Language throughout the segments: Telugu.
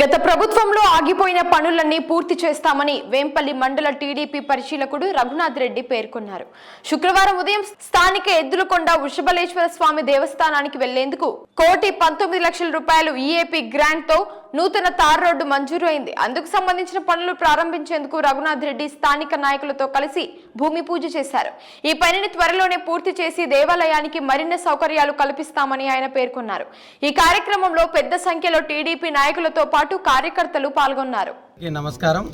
గత ప్రభుత్వంలో ఆగిపోయిన పనులన్నీ పూర్తి చేస్తామని వేంపల్లి మండల టీడీపీ పరిశీలకుడు రఘునాథ్ రెడ్డి పేర్కొన్నారు. శుక్రవారం ఉదయం స్థానిక ఎద్దులకొండ వృషభలేశ్వర స్వామి దేవస్థానానికి వెళ్ళేందుకు కోటి పంతొమ్మిది లక్షల రూపాయలు ఈఏపీ గ్రాంట్తో నూతన తార్ రోడ్డు మంజూరు అయింది అందుకు సంబంధించిన పనులు ప్రారంభించేందుకు రఘునాథ్ రెడ్డి స్థానిక నాయకులతో కలిసి భూమి పూజ చేశారు. ఈ పనిని త్వరలోనే పూర్తి చేసి దేవాలయానికి మరిన్ని సౌకర్యాలు కల్పిస్తామని ఆయన పేర్కొన్నారు. ఈ కార్యక్రమంలో పెద్ద సంఖ్యలో టీడీపీ నాయకులతో పాటు కార్యకర్తలు పాల్గొన్నారు. నమస్కారం.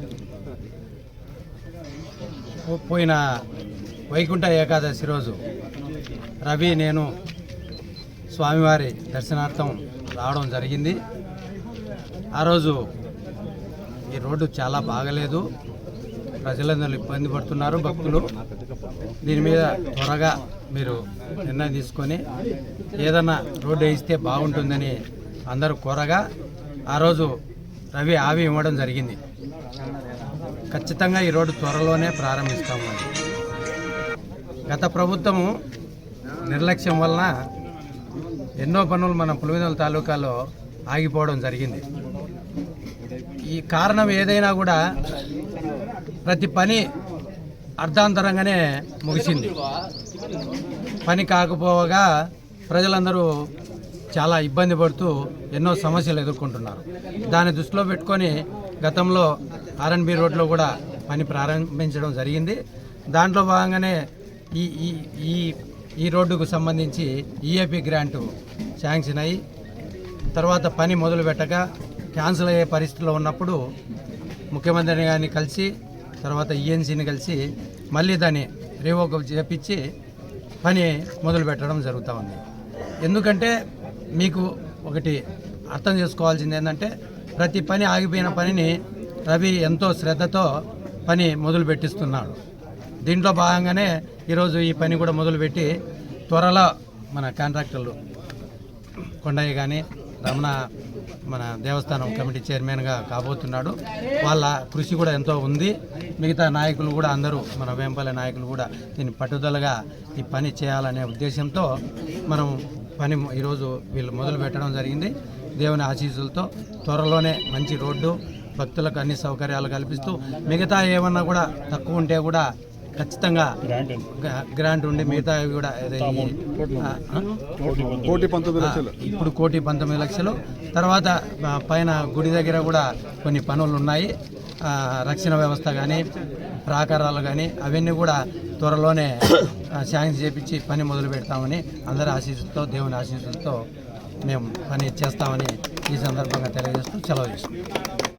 పోయిన వైకుంఠ ఏకాదశి రోజు రవి నేను స్వామివారి దర్శనార్థం రావడం జరిగింది. ఆ రోజు ఈ రోడ్డు చాలా బాగలేదు. ప్రజలందరూ ఇబ్బంది పడుతున్నారు భక్తులు. దీని మీద త్వరగా మీరు నిర్ణయం తీసుకొని ఏదన్నా రోడ్డు వేయిస్తే బాగుంటుందని అందరూ కోరగా ఆ రోజు రవి ఆవి ఇవ్వడం జరిగింది. ఖచ్చితంగా ఈ రోడ్డు త్వరలోనే ప్రారంభిస్తాము గత ప్రభుత్వము నిర్లక్ష్యం వలన ఎన్నో పనులు మన పులివెందుల తాలూకాలో ఆగిపోవడం జరిగింది. ఈ కారణం ఏదైనా కూడా ప్రతి పని అర్ధాంతరంగానే ముగిసింది. పని కాకపోగా ప్రజలందరూ చాలా ఇబ్బంది పడుతూ ఎన్నో సమస్యలు ఎదుర్కొంటున్నారు. దాన్ని దృష్టిలో పెట్టుకొని గతంలో ఆర్ఎన్బి రోడ్లో కూడా పని ప్రారంభించడం జరిగింది. దాంట్లో భాగంగానే ఈ ఈ ఈ ఈ రోడ్డుకు సంబంధించి ఈఏపీ గ్రాంటు శాంక్షన్ అయ్యి తర్వాత పని మొదలు పెట్టగా క్యాన్సిల్ అయ్యే పరిస్థితిలో ఉన్నప్పుడు ముఖ్యమంత్రిని కానీ కలిసి తర్వాత ఈఎన్సీని కలిసి మళ్ళీ దాన్ని రివోక్ చేపించి పని మొదలు పెట్టడం జరుగుతూ ఉంది. ఎందుకంటే మీకు ఒకటి అర్థం చేసుకోవాల్సింది ఏంటంటే ప్రతి పని ఆగిపోయిన పనిని రవి ఎంతో శ్రద్ధతో పని మొదలు పెట్టిస్తున్నాడు. దీంట్లో భాగంగానే ఈరోజు ఈ పని కూడా మొదలుపెట్టి త్వరలో మన కాంట్రాక్టర్లు కొండయ్య కానీ రమణ మన దేవస్థానం కమిటీ చైర్మన్గా కాబోతున్నాడు. వాళ్ళ కృషి కూడా ఎంతో ఉంది. మిగతా నాయకులు కూడా అందరూ మన వేంపల్లి నాయకులు కూడా దీన్ని పట్టుదలగా ఈ పని చేయాలనే ఉద్దేశంతో మనం పని ఈరోజు వీళ్ళు మొదలు పెట్టడం జరిగింది. దేవుని ఆశీస్సులతో త్వరలోనే మంచి రోడ్డు భక్తులకు అన్ని సౌకర్యాలు కల్పిస్తూ మిగతా ఏమన్నా కూడా తక్కువ ఉంటే కూడా ఖచ్చితంగా గ్రా- గ్రాంట్ ఉండి మిగతా కూడా? కోటి పంతొమ్మిది లక్షలు. ఇప్పుడు కోటి పంతొమ్మిది లక్షలు. తర్వాత పైన గుడి దగ్గర కూడా కొన్ని పనులు ఉన్నాయి. రక్షణ వ్యవస్థ కానీ ప్రాకారాలు కానీ అవన్నీ కూడా త్వరలోనే శాంక్షన్ చేపించి పని మొదలు పెడతామని అందరి ఆశీస్సులతో దేవుని ఆశీస్సులతో మేము పని చేస్తామని ఈ సందర్భంగా తెలియజేస్తూ సెలవు చేస్తాం